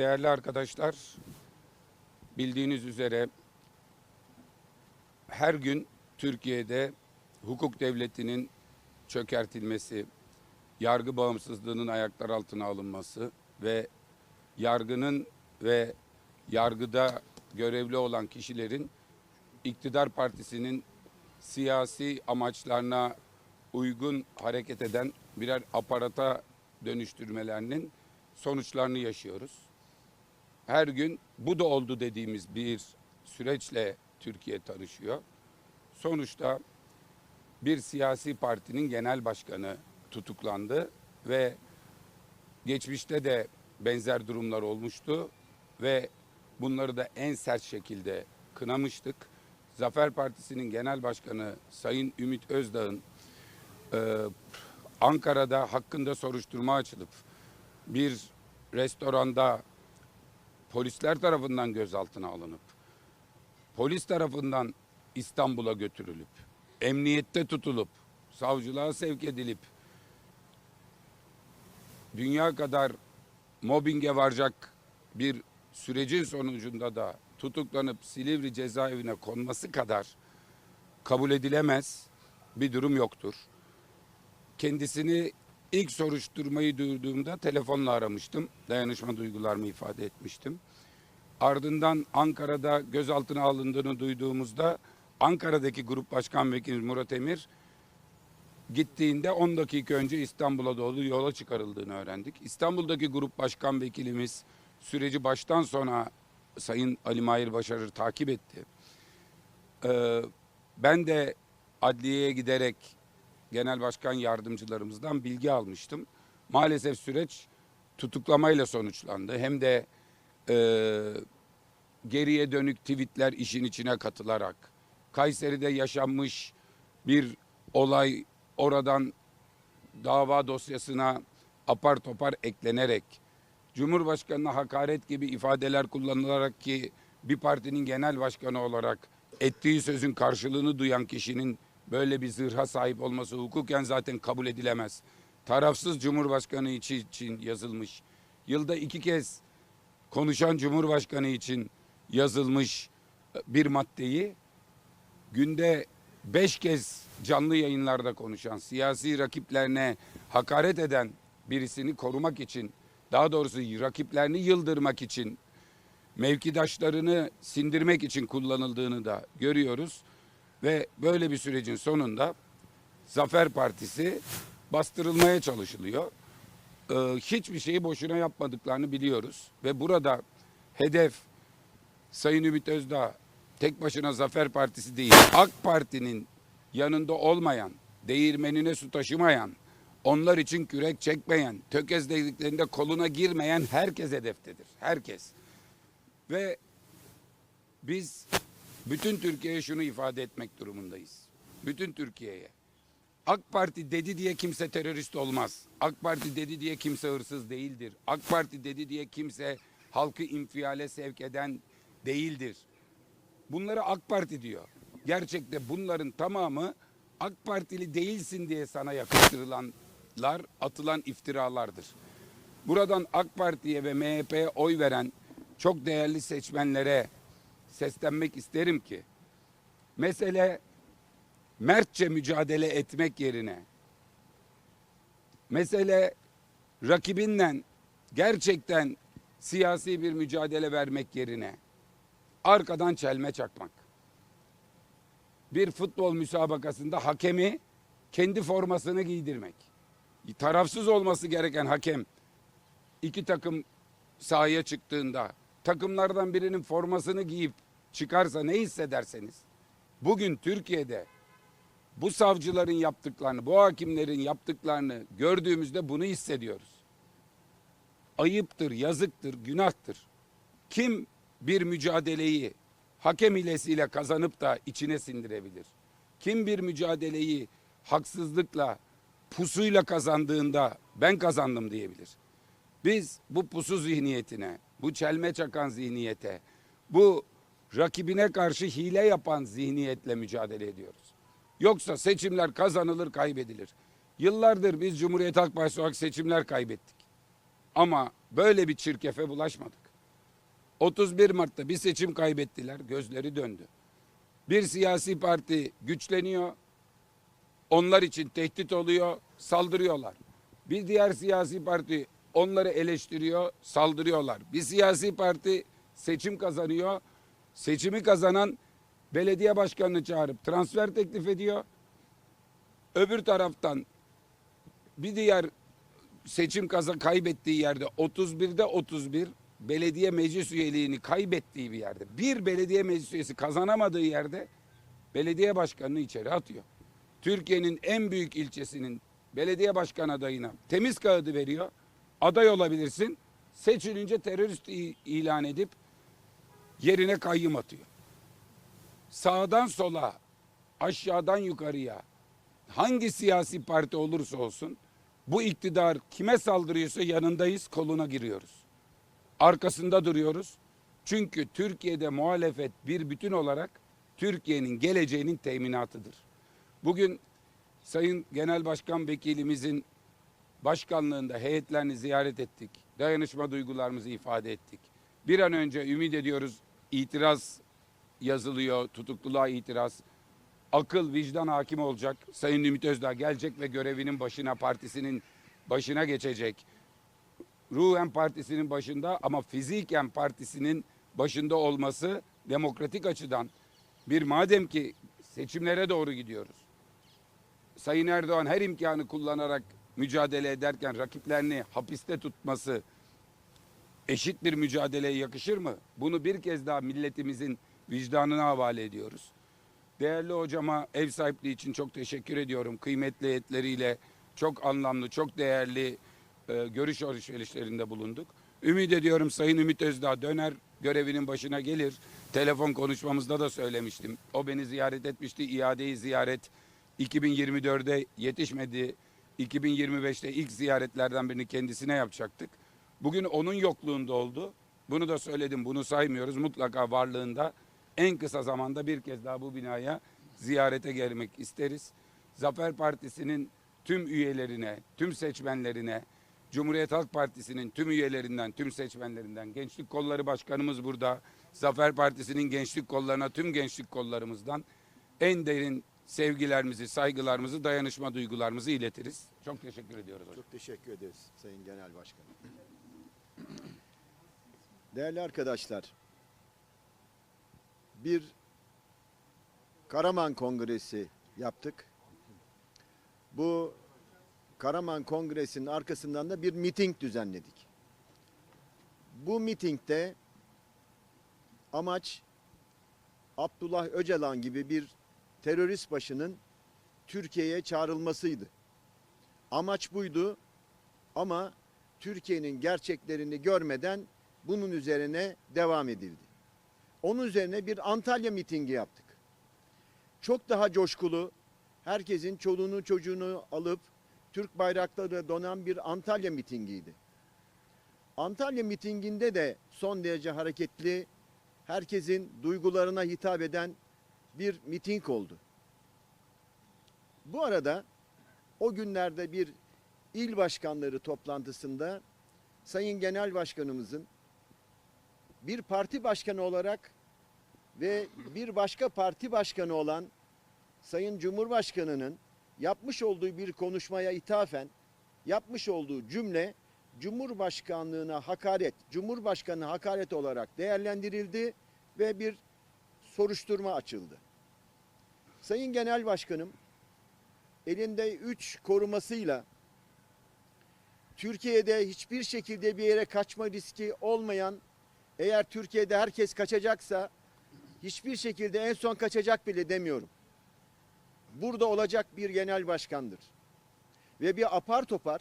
Değerli arkadaşlar, bildiğiniz üzere her gün Türkiye'de hukuk devletinin çökertilmesi, yargı bağımsızlığının ayaklar altına alınması ve yargının ve yargıda görevli olan kişilerin iktidar partisinin siyasi amaçlarına uygun hareket eden birer aparata dönüştürmelerinin sonuçlarını yaşıyoruz. Her gün bu da oldu dediğimiz bir süreçle Türkiye tanışıyor. Sonuçta bir siyasi partinin genel başkanı tutuklandı ve geçmişte de benzer durumlar olmuştu ve bunları da en sert şekilde kınamıştık. Zafer Partisi'nin genel başkanı Sayın Ümit Özdağ'ın e, Ankara'da hakkında soruşturma açılıp bir restoranda polisler tarafından gözaltına alınıp polis tarafından İstanbul'a götürülüp emniyette tutulup savcılığa sevk edilip dünya kadar mobbinge varacak bir sürecin sonucunda da tutuklanıp Silivri cezaevine konması kadar kabul edilemez bir durum yoktur. Kendisini ilk soruşturmayı duyduğumda telefonla aramıştım. Dayanışma duygularımı ifade etmiştim. Ardından Ankara'da gözaltına alındığını duyduğumuzda Ankara'daki grup başkan vekili Murat Emir gittiğinde 10 dakika önce İstanbul'a doğru yola çıkarıldığını öğrendik. İstanbul'daki grup başkan vekilimiz süreci baştan sona Sayın Ali Mahir Başarır takip etti. Ee, ben de adliyeye giderek genel başkan yardımcılarımızdan bilgi almıştım. Maalesef süreç tutuklamayla sonuçlandı. Hem de e, geriye dönük tweetler işin içine katılarak Kayseri'de yaşanmış bir olay oradan dava dosyasına apar topar eklenerek Cumhurbaşkanına hakaret gibi ifadeler kullanılarak ki bir partinin genel başkanı olarak ettiği sözün karşılığını duyan kişinin böyle bir zırha sahip olması hukuken zaten kabul edilemez. Tarafsız Cumhurbaşkanı için, yazılmış. Yılda iki kez konuşan Cumhurbaşkanı için yazılmış bir maddeyi günde beş kez canlı yayınlarda konuşan, siyasi rakiplerine hakaret eden birisini korumak için, daha doğrusu rakiplerini yıldırmak için, mevkidaşlarını sindirmek için kullanıldığını da görüyoruz. Ve böyle bir sürecin sonunda Zafer Partisi bastırılmaya çalışılıyor. Ee, hiçbir şeyi boşuna yapmadıklarını biliyoruz. Ve burada hedef Sayın Ümit Özdağ tek başına Zafer Partisi değil, AK Parti'nin yanında olmayan, değirmenine su taşımayan, onlar için kürek çekmeyen, tökezlediklerinde koluna girmeyen herkes hedeftedir. Herkes. Ve biz bütün Türkiye'ye şunu ifade etmek durumundayız. Bütün Türkiye'ye. AK Parti dedi diye kimse terörist olmaz. AK Parti dedi diye kimse hırsız değildir. AK Parti dedi diye kimse halkı infiale sevk eden değildir. Bunları AK Parti diyor. Gerçekte bunların tamamı AK Partili değilsin diye sana yakıştırılanlar, atılan iftiralardır. Buradan AK Parti'ye ve MHP'ye oy veren çok değerli seçmenlere seslenmek isterim ki mesele mertçe mücadele etmek yerine mesele rakibinle gerçekten siyasi bir mücadele vermek yerine arkadan çelme çakmak. Bir futbol müsabakasında hakemi kendi formasını giydirmek. Tarafsız olması gereken hakem iki takım sahaya çıktığında takımlardan birinin formasını giyip çıkarsa ne hissederseniz bugün Türkiye'de bu savcıların yaptıklarını, bu hakimlerin yaptıklarını gördüğümüzde bunu hissediyoruz. Ayıptır, yazıktır, günahtır. Kim bir mücadeleyi hakem hilesiyle kazanıp da içine sindirebilir? Kim bir mücadeleyi haksızlıkla, pusuyla kazandığında ben kazandım diyebilir? Biz bu pusu zihniyetine, bu çelme çakan zihniyete, bu rakibine karşı hile yapan zihniyetle mücadele ediyoruz. Yoksa seçimler kazanılır, kaybedilir. Yıllardır biz Cumhuriyet Halk Partisi olarak seçimler kaybettik. Ama böyle bir çirkefe bulaşmadık. 31 Mart'ta bir seçim kaybettiler, gözleri döndü. Bir siyasi parti güçleniyor, onlar için tehdit oluyor, saldırıyorlar. Bir diğer siyasi parti onları eleştiriyor, saldırıyorlar. Bir siyasi parti seçim kazanıyor, seçimi kazanan belediye başkanını çağırıp transfer teklif ediyor. Öbür taraftan bir diğer seçim kaza kaybettiği yerde 31'de 31 belediye meclis üyeliğini kaybettiği bir yerde bir belediye meclis üyesi kazanamadığı yerde belediye başkanını içeri atıyor. Türkiye'nin en büyük ilçesinin belediye başkan adayına temiz kağıdı veriyor. Aday olabilirsin. Seçilince terörist ilan edip yerine kayyım atıyor. Sağdan sola, aşağıdan yukarıya hangi siyasi parti olursa olsun bu iktidar kime saldırıyorsa yanındayız, koluna giriyoruz. Arkasında duruyoruz. Çünkü Türkiye'de muhalefet bir bütün olarak Türkiye'nin geleceğinin teminatıdır. Bugün Sayın Genel Başkan Vekilimizin başkanlığında heyetlerini ziyaret ettik. Dayanışma duygularımızı ifade ettik. Bir an önce ümit ediyoruz itiraz yazılıyor, tutukluluğa itiraz. Akıl, vicdan hakim olacak. Sayın Ümit Özdağ gelecek ve görevinin başına, partisinin başına geçecek. Ruhen partisinin başında ama fiziken partisinin başında olması demokratik açıdan bir madem ki seçimlere doğru gidiyoruz. Sayın Erdoğan her imkanı kullanarak mücadele ederken rakiplerini hapiste tutması eşit bir mücadeleye yakışır mı? Bunu bir kez daha milletimizin vicdanına havale ediyoruz. Değerli hocama ev sahipliği için çok teşekkür ediyorum. Kıymetli heyetleriyle çok anlamlı, çok değerli e, görüş alışverişlerinde bulunduk. Ümit ediyorum Sayın Ümit Özdağ döner görevinin başına gelir. Telefon konuşmamızda da söylemiştim. O beni ziyaret etmişti. İadeyi ziyaret 2024'de yetişmedi. 2025'te ilk ziyaretlerden birini kendisine yapacaktık. Bugün onun yokluğunda oldu. Bunu da söyledim. Bunu saymıyoruz. Mutlaka varlığında en kısa zamanda bir kez daha bu binaya ziyarete gelmek isteriz. Zafer Partisi'nin tüm üyelerine, tüm seçmenlerine, Cumhuriyet Halk Partisi'nin tüm üyelerinden, tüm seçmenlerinden, Gençlik Kolları Başkanımız burada, Zafer Partisi'nin gençlik kollarına, tüm gençlik kollarımızdan en derin sevgilerimizi, saygılarımızı, dayanışma duygularımızı iletiriz. Çok teşekkür ediyoruz hocam. Çok teşekkür ederiz Sayın Genel Başkanım. Değerli arkadaşlar, bir Karaman Kongresi yaptık. Bu Karaman Kongresi'nin arkasından da bir miting düzenledik. Bu mitingde amaç Abdullah Öcalan gibi bir terörist başının Türkiye'ye çağrılmasıydı. Amaç buydu ama Türkiye'nin gerçeklerini görmeden bunun üzerine devam edildi. Onun üzerine bir Antalya mitingi yaptık. Çok daha coşkulu, herkesin çoluğunu çocuğunu alıp Türk bayrakları donan bir Antalya mitingiydi. Antalya mitinginde de son derece hareketli, herkesin duygularına hitap eden bir miting oldu. Bu arada o günlerde bir il başkanları toplantısında Sayın Genel Başkanımızın bir parti başkanı olarak ve bir başka parti başkanı olan Sayın Cumhurbaşkanı'nın yapmış olduğu bir konuşmaya ithafen yapmış olduğu cümle Cumhurbaşkanlığına hakaret, Cumhurbaşkanı hakaret olarak değerlendirildi ve bir soruşturma açıldı. Sayın Genel Başkanım elinde üç korumasıyla Türkiye'de hiçbir şekilde bir yere kaçma riski olmayan eğer Türkiye'de herkes kaçacaksa hiçbir şekilde en son kaçacak bile demiyorum. Burada olacak bir genel başkandır. Ve bir apar topar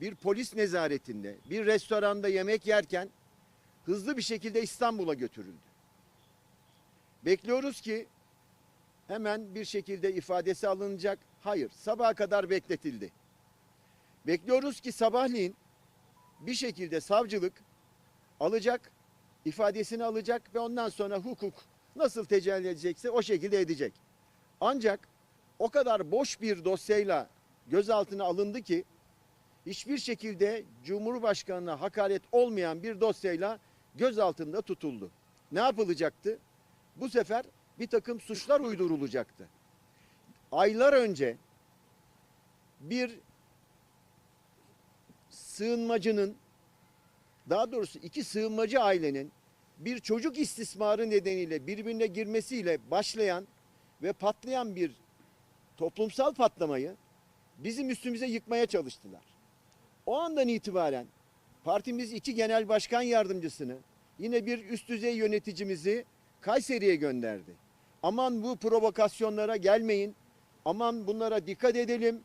bir polis nezaretinde bir restoranda yemek yerken hızlı bir şekilde İstanbul'a götürüldü. Bekliyoruz ki hemen bir şekilde ifadesi alınacak. Hayır, sabaha kadar bekletildi. Bekliyoruz ki sabahleyin bir şekilde savcılık alacak, ifadesini alacak ve ondan sonra hukuk nasıl tecelli edecekse o şekilde edecek. Ancak o kadar boş bir dosyayla gözaltına alındı ki hiçbir şekilde Cumhurbaşkanına hakaret olmayan bir dosyayla gözaltında tutuldu. Ne yapılacaktı? Bu sefer bir takım suçlar uydurulacaktı. Aylar önce bir sığınmacının daha doğrusu iki sığınmacı ailenin bir çocuk istismarı nedeniyle birbirine girmesiyle başlayan ve patlayan bir toplumsal patlamayı bizim üstümüze yıkmaya çalıştılar. O andan itibaren partimiz iki genel başkan yardımcısını yine bir üst düzey yöneticimizi Kayseri'ye gönderdi. Aman bu provokasyonlara gelmeyin. Aman bunlara dikkat edelim.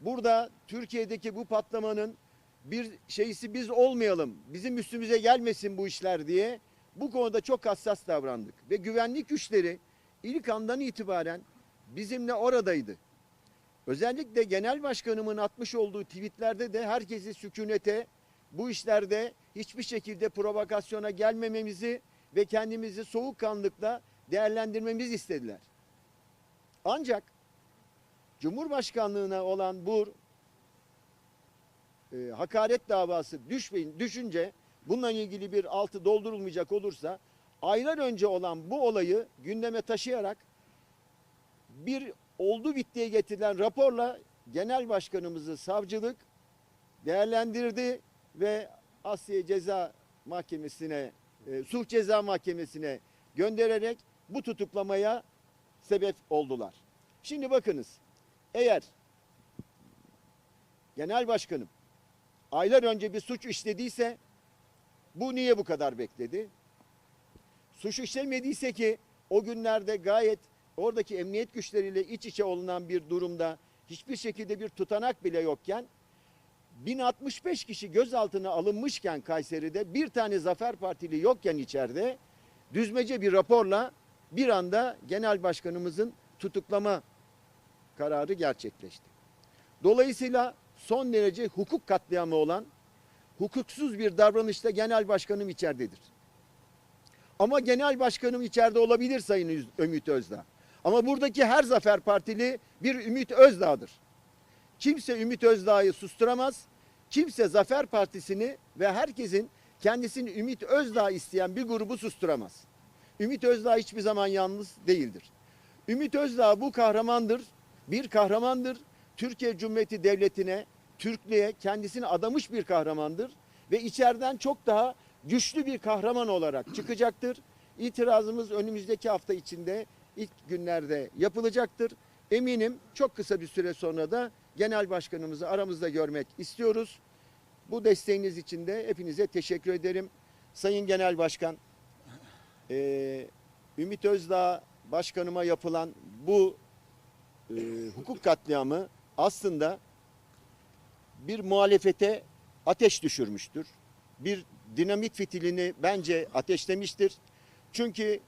Burada Türkiye'deki bu patlamanın bir şeysi biz olmayalım. Bizim üstümüze gelmesin bu işler diye bu konuda çok hassas davrandık. Ve güvenlik güçleri ilk andan itibaren bizimle oradaydı. Özellikle genel başkanımın atmış olduğu tweetlerde de herkesi sükunete, bu işlerde hiçbir şekilde provokasyona gelmememizi ve kendimizi soğukkanlıkla değerlendirmemizi istediler. Ancak Cumhurbaşkanlığına olan bu e, hakaret davası düşmeyin, düşünce bununla ilgili bir altı doldurulmayacak olursa aylar önce olan bu olayı gündeme taşıyarak bir oldu bittiye getirilen raporla genel başkanımızı savcılık değerlendirdi ve Asya Ceza Mahkemesi'ne, e, Sulh Ceza Mahkemesi'ne göndererek bu tutuklamaya sebep oldular. Şimdi bakınız, eğer genel başkanım aylar önce bir suç işlediyse bu niye bu kadar bekledi? Suç işlemediyse ki o günlerde gayet oradaki emniyet güçleriyle iç içe olunan bir durumda hiçbir şekilde bir tutanak bile yokken 1065 kişi gözaltına alınmışken Kayseri'de bir tane Zafer Partili yokken içeride düzmece bir raporla bir anda genel başkanımızın tutuklama kararı gerçekleşti. Dolayısıyla son derece hukuk katliamı olan hukuksuz bir davranışta genel başkanım içeridedir. Ama genel başkanım içeride olabilir Sayın Ümit Özdağ. Ama buradaki her Zafer Partili bir Ümit Özdağ'dır. Kimse Ümit Özdağ'ı susturamaz. Kimse Zafer Partisi'ni ve herkesin kendisini Ümit Özdağ isteyen bir grubu susturamaz. Ümit Özdağ hiçbir zaman yalnız değildir. Ümit Özdağ bu kahramandır. Bir kahramandır. Türkiye Cumhuriyeti Devleti'ne, Türklüğe kendisini adamış bir kahramandır. Ve içeriden çok daha güçlü bir kahraman olarak çıkacaktır. İtirazımız önümüzdeki hafta içinde ilk günlerde yapılacaktır. Eminim çok kısa bir süre sonra da genel başkanımızı aramızda görmek istiyoruz. Bu desteğiniz için de hepinize teşekkür ederim. Sayın Genel Başkan, eee, Ümit Özdağ Başkanıma yapılan bu eee, hukuk katliamı aslında bir muhalefete ateş düşürmüştür. Bir dinamit fitilini bence ateşlemiştir. Çünkü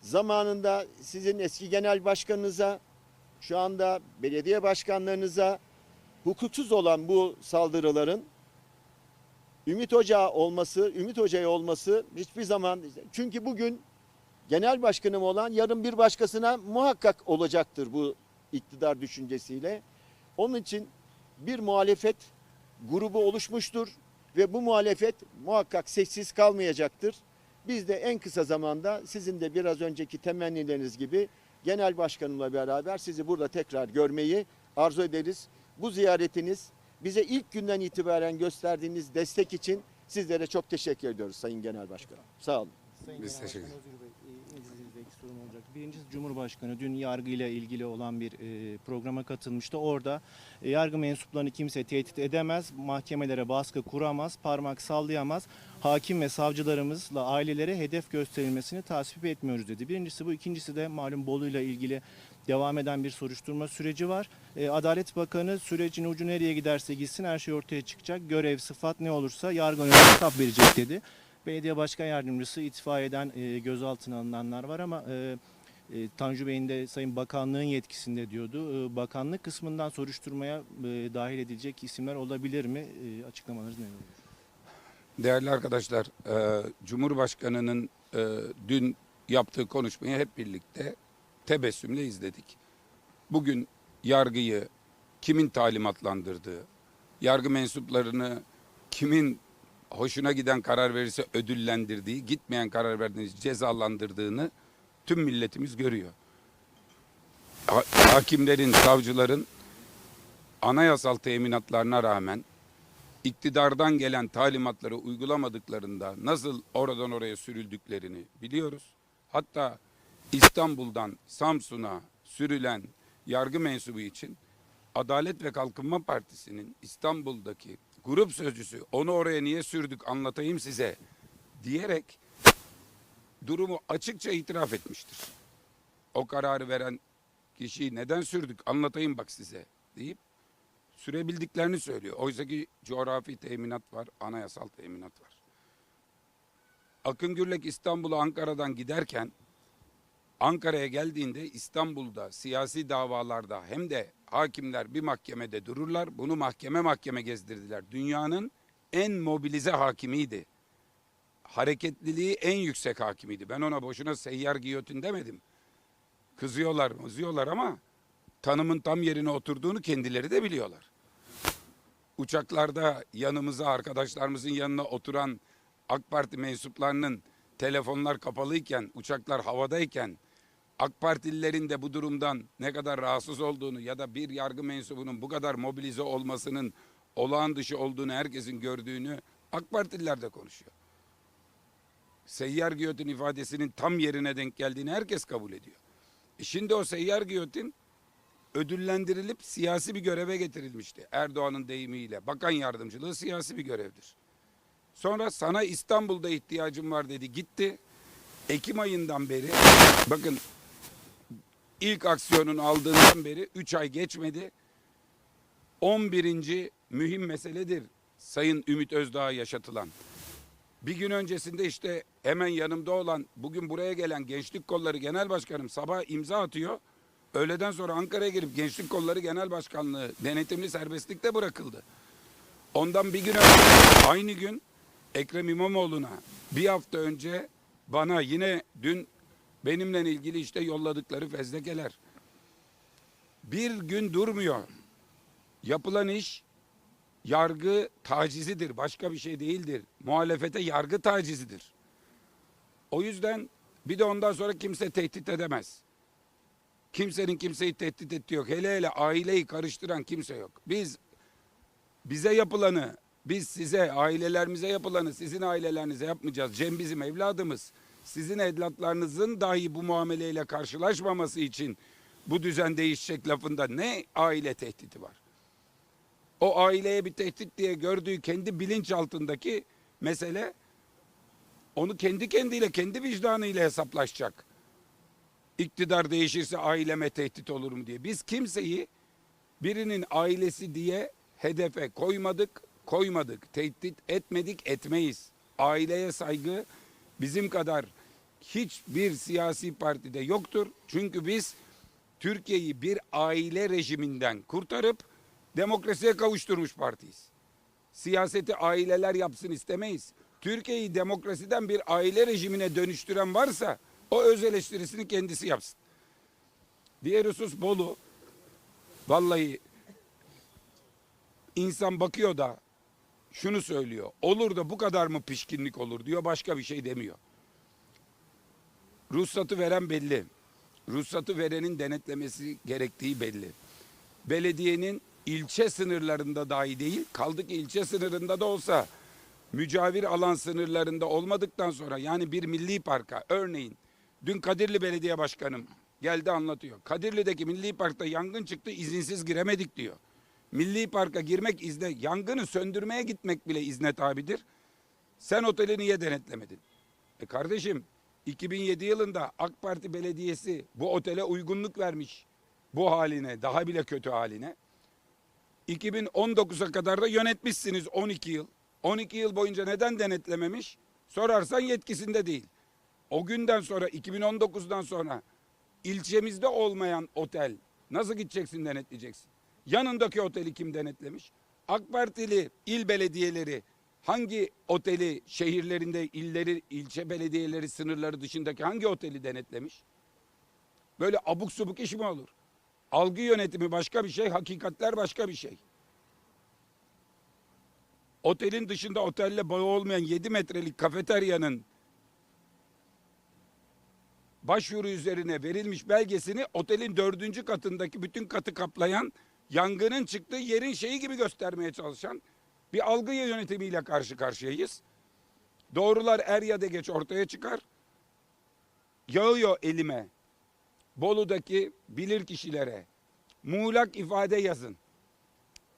zamanında sizin eski genel başkanınıza, şu anda belediye başkanlarınıza hukuksuz olan bu saldırıların Ümit Hoca olması, Ümit Hoca'ya olması hiçbir zaman çünkü bugün genel başkanım olan yarın bir başkasına muhakkak olacaktır bu iktidar düşüncesiyle. Onun için bir muhalefet grubu oluşmuştur ve bu muhalefet muhakkak sessiz kalmayacaktır. Biz de en kısa zamanda sizin de biraz önceki temennileriniz gibi genel başkanımla beraber sizi burada tekrar görmeyi arzu ederiz. Bu ziyaretiniz bize ilk günden itibaren gösterdiğiniz destek için sizlere çok teşekkür ediyoruz Sayın Genel Başkanım. Sağ olun. Sayın Biz Genel teşekkür Bey, e, sorum olacak. Birincisi Cumhurbaşkanı dün yargıyla ilgili olan bir e, programa katılmıştı. Orada e, yargı mensuplarını kimse tehdit edemez, mahkemelere baskı kuramaz, parmak sallayamaz. Hakim ve savcılarımızla ailelere hedef gösterilmesini tasvip etmiyoruz dedi. Birincisi bu, ikincisi de malum Bolu'yla ilgili devam eden bir soruşturma süreci var. E, Adalet Bakanı sürecin ucu nereye giderse gitsin her şey ortaya çıkacak. Görev, sıfat ne olursa yargı önüne hesap verecek dedi. Belediye Başkan Yardımcısı itfaiyeden e, gözaltına alınanlar var ama e, e, Tanju Bey'in de Sayın Bakanlığın yetkisinde diyordu. E, bakanlık kısmından soruşturmaya e, dahil edilecek isimler olabilir mi? E, açıklamalarınız ne olur? Değerli arkadaşlar, e, Cumhurbaşkanı'nın e, dün yaptığı konuşmayı hep birlikte tebessümle izledik. Bugün yargıyı kimin talimatlandırdığı, yargı mensuplarını kimin hoşuna giden karar verirse ödüllendirdiği, gitmeyen karar verdiğini cezalandırdığını tüm milletimiz görüyor. Ha- Hakimlerin, savcıların anayasal teminatlarına rağmen iktidardan gelen talimatları uygulamadıklarında nasıl oradan oraya sürüldüklerini biliyoruz. Hatta İstanbul'dan Samsun'a sürülen yargı mensubu için Adalet ve Kalkınma Partisi'nin İstanbul'daki grup sözcüsü onu oraya niye sürdük anlatayım size diyerek durumu açıkça itiraf etmiştir. O kararı veren kişiyi neden sürdük anlatayım bak size deyip sürebildiklerini söylüyor. Oysa ki coğrafi teminat var, anayasal teminat var. Akın Gürlek İstanbul'a Ankara'dan giderken Ankara'ya geldiğinde İstanbul'da siyasi davalarda hem de hakimler bir mahkemede dururlar. Bunu mahkeme mahkeme gezdirdiler. Dünyanın en mobilize hakimiydi. Hareketliliği en yüksek hakimiydi. Ben ona boşuna seyyar giyotin demedim. Kızıyorlar, kızıyorlar ama tanımın tam yerine oturduğunu kendileri de biliyorlar. Uçaklarda yanımıza arkadaşlarımızın yanına oturan AK Parti mensuplarının telefonlar kapalıyken, uçaklar havadayken AK Partililerin de bu durumdan ne kadar rahatsız olduğunu ya da bir yargı mensubunun bu kadar mobilize olmasının olağan dışı olduğunu herkesin gördüğünü AK Partililer de konuşuyor. Seyyar giyotin ifadesinin tam yerine denk geldiğini herkes kabul ediyor. E şimdi o seyyar giyotin ödüllendirilip siyasi bir göreve getirilmişti. Erdoğan'ın deyimiyle. Bakan yardımcılığı siyasi bir görevdir. Sonra sana İstanbul'da ihtiyacım var dedi gitti. Ekim ayından beri bakın ilk aksiyonunu aldığından beri 3 ay geçmedi. 11. mühim meseledir Sayın Ümit Özdağ'a yaşatılan. Bir gün öncesinde işte hemen yanımda olan bugün buraya gelen Gençlik Kolları Genel Başkanım sabah imza atıyor. Öğleden sonra Ankara'ya gelip Gençlik Kolları Genel Başkanlığı denetimli serbestlikte bırakıldı. Ondan bir gün önce aynı gün Ekrem İmamoğlu'na bir hafta önce bana yine dün benimle ilgili işte yolladıkları fezlekeler. Bir gün durmuyor. Yapılan iş yargı tacizidir. Başka bir şey değildir. Muhalefete yargı tacizidir. O yüzden bir de ondan sonra kimse tehdit edemez. Kimsenin kimseyi tehdit ettiği yok. Hele hele aileyi karıştıran kimse yok. Biz bize yapılanı, biz size, ailelerimize yapılanı sizin ailelerinize yapmayacağız. Cem bizim evladımız. Sizin evlatlarınızın dahi bu muameleyle karşılaşmaması için bu düzen değişecek lafında ne aile tehdidi var? O aileye bir tehdit diye gördüğü kendi bilinç altındaki mesele onu kendi kendiyle, kendi vicdanıyla hesaplaşacak. İktidar değişirse aileme tehdit olur mu diye. Biz kimseyi birinin ailesi diye hedefe koymadık, koymadık. Tehdit etmedik, etmeyiz. Aileye saygı bizim kadar hiçbir siyasi partide yoktur. Çünkü biz Türkiye'yi bir aile rejiminden kurtarıp demokrasiye kavuşturmuş partiyiz. Siyaseti aileler yapsın istemeyiz. Türkiye'yi demokrasiden bir aile rejimine dönüştüren varsa o öz eleştirisini kendisi yapsın. Diğer husus Bolu. Vallahi insan bakıyor da şunu söylüyor. Olur da bu kadar mı pişkinlik olur diyor başka bir şey demiyor. Ruhsatı veren belli. Ruhsatı verenin denetlemesi gerektiği belli. Belediyenin ilçe sınırlarında dahi değil, kaldı ki ilçe sınırında da olsa mücavir alan sınırlarında olmadıktan sonra yani bir milli parka örneğin dün Kadirli Belediye Başkanım geldi anlatıyor. Kadirli'deki milli parkta yangın çıktı izinsiz giremedik diyor. Milli parka girmek izne, yangını söndürmeye gitmek bile izne tabidir. Sen oteli niye denetlemedin? E kardeşim 2007 yılında AK Parti Belediyesi bu otele uygunluk vermiş. Bu haline, daha bile kötü haline. 2019'a kadar da yönetmişsiniz 12 yıl. 12 yıl boyunca neden denetlememiş? Sorarsan yetkisinde değil. O günden sonra 2019'dan sonra ilçemizde olmayan otel nasıl gideceksin denetleyeceksin? Yanındaki oteli kim denetlemiş? AK Partili il belediyeleri hangi oteli şehirlerinde illeri ilçe belediyeleri sınırları dışındaki hangi oteli denetlemiş? Böyle abuk subuk iş mi olur? Algı yönetimi başka bir şey, hakikatler başka bir şey. Otelin dışında otelle bağı olmayan 7 metrelik kafeteryanın başvuru üzerine verilmiş belgesini otelin dördüncü katındaki bütün katı kaplayan yangının çıktığı yerin şeyi gibi göstermeye çalışan bir algı yönetimiyle karşı karşıyayız. Doğrular er ya da geç ortaya çıkar. Yağıyor elime. Bolu'daki bilir kişilere muğlak ifade yazın.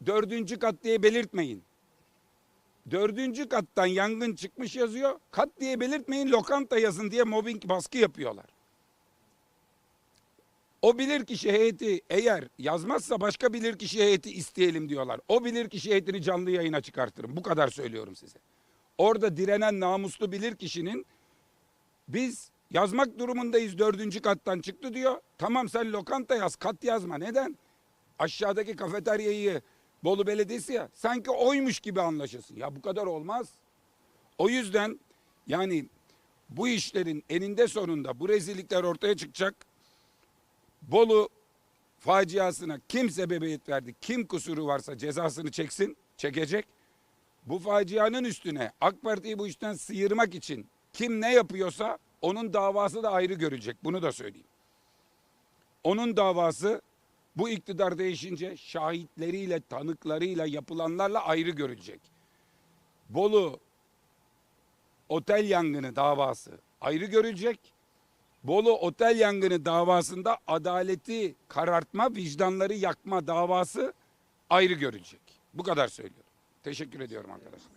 Dördüncü kat diye belirtmeyin. Dördüncü kattan yangın çıkmış yazıyor. Kat diye belirtmeyin lokanta yazın diye mobbing baskı yapıyorlar. O bilirkişi heyeti eğer yazmazsa başka bilirkişi heyeti isteyelim diyorlar. O bilirkişi heyetini canlı yayına çıkartırım. Bu kadar söylüyorum size. Orada direnen namuslu bilirkişinin biz yazmak durumundayız dördüncü kattan çıktı diyor. Tamam sen lokanta yaz kat yazma. Neden? Aşağıdaki kafeteryayı Bolu Belediyesi ya sanki oymuş gibi anlaşılsın. Ya bu kadar olmaz. O yüzden yani bu işlerin eninde sonunda bu rezillikler ortaya çıkacak. Bolu faciasına kim sebebiyet verdi, kim kusuru varsa cezasını çeksin, çekecek. Bu facianın üstüne AK Parti'yi bu işten sıyırmak için kim ne yapıyorsa onun davası da ayrı görecek. Bunu da söyleyeyim. Onun davası bu iktidar değişince şahitleriyle, tanıklarıyla, yapılanlarla ayrı görecek. Bolu otel yangını davası ayrı görülecek. Bolu otel yangını davasında adaleti karartma, vicdanları yakma davası ayrı görülecek. Bu kadar söylüyorum. Teşekkür ediyorum arkadaşlar.